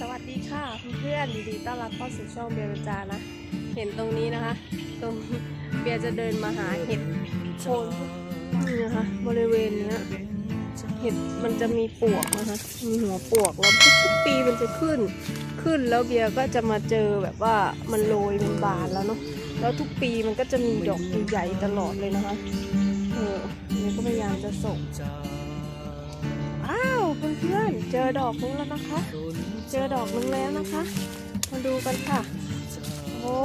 สวัสดีค่ะเพื่อนๆยินดีต้อนรับเข้าสู่ช่องเบียร์จานะ เห็นตรงนี้นะคะ ตรงเบียร์จะเดินมาหาเห็ดโคนนี่นะคะบริเวณเนี้ยเห็ดมันจะมีปวกนะคะมีหัวปวกแล้วทุกๆปีมันจะขึ้น ขึ้นแล้วเบียร์ก็จะมาเจอแบบว่ามันโรยมันบานแล้วเนาะแล้วทุกปีมันก็จะมีดอกใหญ่ๆตลอดเลยนะคะเออเบียร์ก็พยายามจะส่ง เจอดอกนึงแล้วนะคะ เจอดอกนึงแล้วนะคะ มาดูกันค่ะ โอ้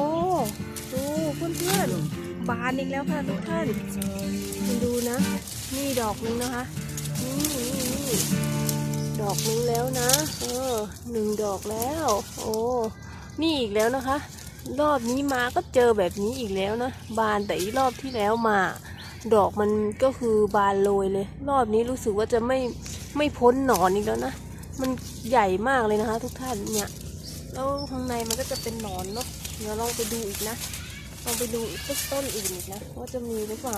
ดูเพื่อนๆบานอีกแล้วค่ะทุกท่านมาดูนะ นี่ดอกนึงนะคะนี่นี่นี่ดอกนึงแล้วนะ เออหนึ่งดอกแล้ว โอ้นี่อีกแล้วนะคะ รอบนี้มาก็เจอแบบนี้อีกแล้วนะ บานแต่อีรอบที่แล้วมา ดอกมันก็คือบานโรยเลย รอบนี้รู้สึกว่าจะไม่ไม่พ้นหนอนอีกแล้วนะ มันใหญ่มากเลยนะคะ ทุกท่านเนี่ย แล้วข้างในมันก็จะเป็นหนอนเนาะ เดี๋ยวลองไปดูอีกนะ ลองไปดูอีกต้นต้นอื่นอีกนะว่าจะมีหรือเปล่า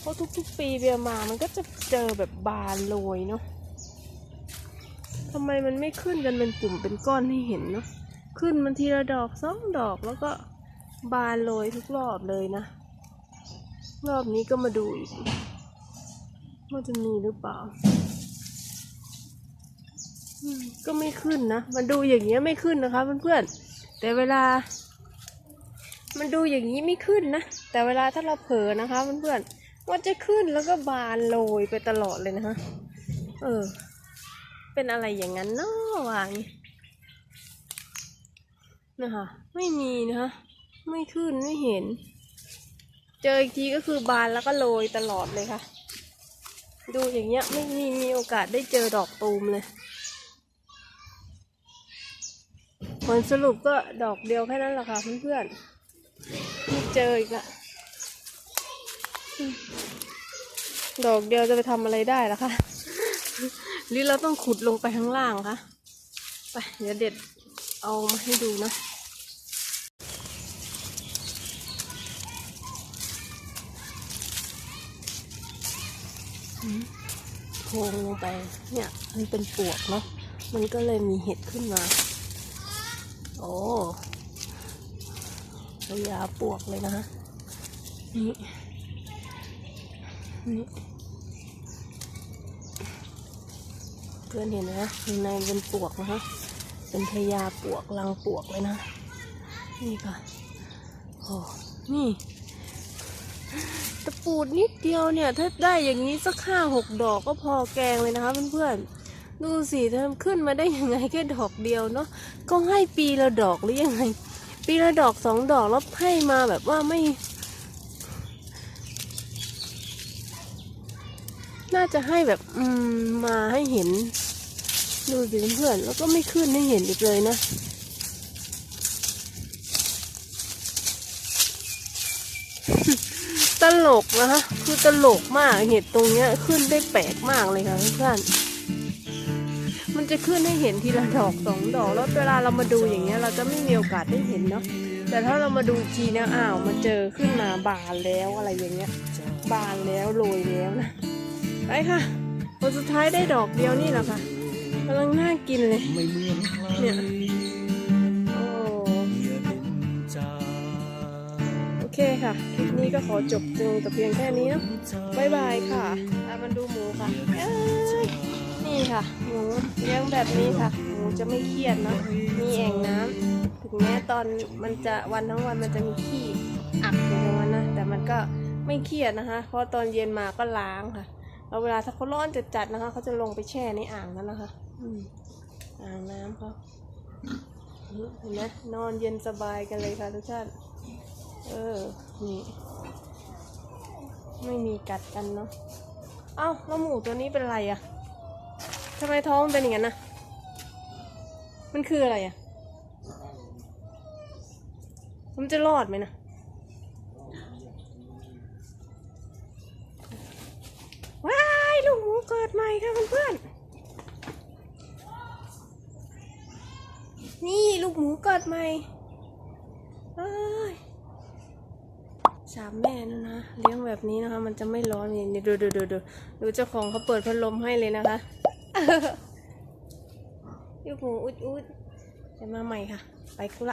เพราะทุกๆ ปีเบียมา มันก็จะเจอแบบบานโรยเนาะทำไมมันไม่ขึ้นกันเป็นกลุ่มเป็นก้อนให้เห็นเนาะ ขึ้นมันทีละดอกสองดอกแล้วก็บานโรยทุกรอบเลยนะ รอบนี้ก็มาดูอีกว่าจะมีหรือเปล่าก็ไม่ขึ้นนะ มันดูอย่างเงี้ยไม่ขึ้นนะคะเพื่อนๆ แต่เวลา มันดูอย่างนี้ไม่ขึ้นนะ แต่เวลาถ้าเราเผลอนะคะเพื่อนๆมันจะขึ้นแล้วก็บานโรยไปตลอดเลยนะคะเออ เป็นอะไรอย่างนั้นเนาะวางนะคะ ไม่มีนะคะ ไม่ขึ้นไม่เห็น เจออีกทีก็คือบานแล้วก็โรยตลอดเลยค่ะ ดูอย่างเงี้ยไม่มีมีโอกาสได้เจอดอกตูมเลย ผลสรุปก็ดอกเดียวแค่นั้นแหละค่ะเพื่อนๆไม่เจออีกอะดอกเดียวจะไปทำอะไรได้ล่ะคะหรือเราต้องขุดลงไปข้างล่างคะไปเดี๋ยวเด็ดเอามาให้ดูนะ โพงลงไป เนี่ย มันเป็นปวกเนาะ มันก็เลยมีเห็ดขึ้นมา โอ้พยาปวกเลยนะฮะ นี่ นี่ เพื่อนเห็นนะข้างในเป็นปวกนะฮะ เป็นพยาปวกรังปวกเลยนะ นี่ค่ะ โอ้ นี่ ตะปูดนิดเดียวเนี่ย ถ้าได้อย่างนี้สักห้าหกดอกก็พอแกงเลยนะคะเพื่อนๆดูสิเธอขึ้นมาได้ยังไงแค่ดอกเดียวเนาะก็ให้ปีละดอกหรือยังไง ปีละดอกสองดอกแล้วให้มาแบบว่าไม่ น่าจะให้แบบอืมมาให้เห็น ดูสิเพื่อนๆแล้วก็ไม่ขึ้นให้เห็นอีกเลยนะ ตลกนะคะคือตลกมากเห็ดตรงเนี้ยขึ้นได้แปลกมากเลยค่ะเพื่อนๆมันจะขึ้นให้เห็นทีละดอกสองดอกแล้วเวลาเรามาดูอย่างเงี้ยเราจะไม่มีโอกาสได้เห็นเนาะแต่ถ้าเรามาดูอีกทีเนี่ยอ้าวมาเจอขึ้นมาบานแล้วอะไรอย่างเงี้ย บานแล้วโรยแล้วนะไปค่ะผลสุดท้ายได้ดอกเดียวนี่แหละค่ะกำลังน่ากินเลยเนี่ย เคค่ะ คลิปนี้ก็ขอจบลงแต่เพียงแค่นี้นาะบายบายค่ะตามมาดูหมูค่ะนี่ค่ะ หมูเลี้ยงแบบนี้ค่ะ หมูจะไม่เครียดนะ มีแอ่งน้ำถึงแม้ตอนมันจะวันทั้งวันมันจะมีขี้อักอยู่ตรงนั้นนะ แต่มันก็ไม่เครียดนะคะ เพราะตอนเย็นมาก็ล้างค่ะแล้วเวลาถ้าเขาร้อนจัดๆนะคะ เขาจะลงไปแช่ในอ่างนั้นนะคะอ่างน้ำเขาเห็นไหมนอนเย็นสบายกันเลยค่ะทุกท่าน เออ นี่ ไม่มีกัดกันเนาะ เอ้า แล้วหมูตัวนี้เป็นอะไรอะทำไมท้องเป็นอย่างนั้นนะมันคืออะไรอะมันจะรอดไหมนะว้ายลูกหมูเกิดใหม่ค่ะเพื่อนๆนี่ลูกหมูเกิดใหม่เอ้ย สามแม่นะนะเลี้ยงแบบนี้นะคะ มันจะไม่ร้อนอย่างนี้ดูดูดูดูดูเจ้าของเขาเปิดพัดลมให้เลยนะคะยุกหูอุดอุดจะมาใหม่ค่ะ ไปคุละ